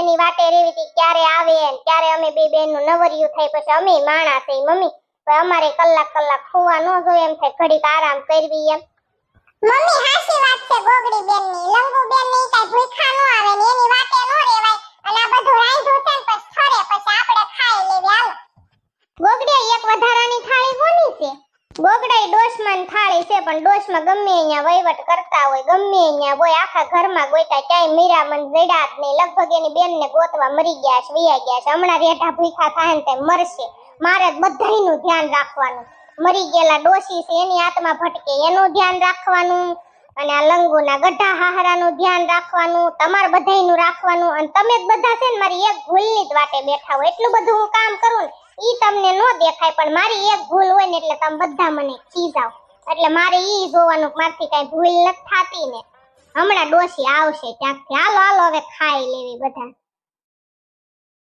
એની વાટે રેવી હતી ક્યારે આવે ને ક્યારે અમે બે બેનનું નવરિયું થાય પછી અમે માણા થઈ મમ્મી. અમારે કલાક કલાક ખોવા ન જોઈએ એમ થાય, ઘડીક આરામ કરવી એમ. મમ્મી, હાસી વાત છે ગોગડી બેનની લંગુ બેન કઈ ભૂખા નો આવે ને એની વાટે નો રેવાય અને આ બધું રાંધું છે ને પછી ઠરે પછી આપણે ખાઈ લેવી હાલો ગોગડિયા એક વધારાની થાળી કોની છે ગોગડાઈ ડોશમાં થાળી છે, પણ ડોશમાં ગમે અહીંયા વહીવટ કરતા હોય, ગમે અહીંયા હોય, આખા ઘરમાં ગોતા ક્યાંય મીરામણ જડ્યા જ નહીં. લગભગ એની બેનને ગોતવા મરી ગયા છે, વિયા ગયા છે. હમણાં રેઠા ભૂખા થાય ને તે મરશે. મારે બધાનું ધ્યાન રાખવાનું. મરી ગયેલા ડોશી છે, એની આત્મા ભટકે. એનું ધ્યાન રાખવાનું અને આ લંગુના ગઢા હાહરાનું ધ્યાન રાખવાનું, તમારે બધાયનું રાખવાનું. અને તમે જ બધા છે ને, મારી એક ભૂલની જ વાટે બેઠા હોય. એટલું બધું હું કામ કરું ને, ઈ તમને ન દેખાય, પણ મારી એક ભૂલ હોય ને એટલે તમે બધા મને ખીજાવ. એટલે મારે ઈ જોવાનું મારથી કઈ ભૂલ નથી થાતી ને. હમણાં ડોસી આવશે ક્યાંકથી? હાલો હાલો, હવે ખાઈ લેવી બધા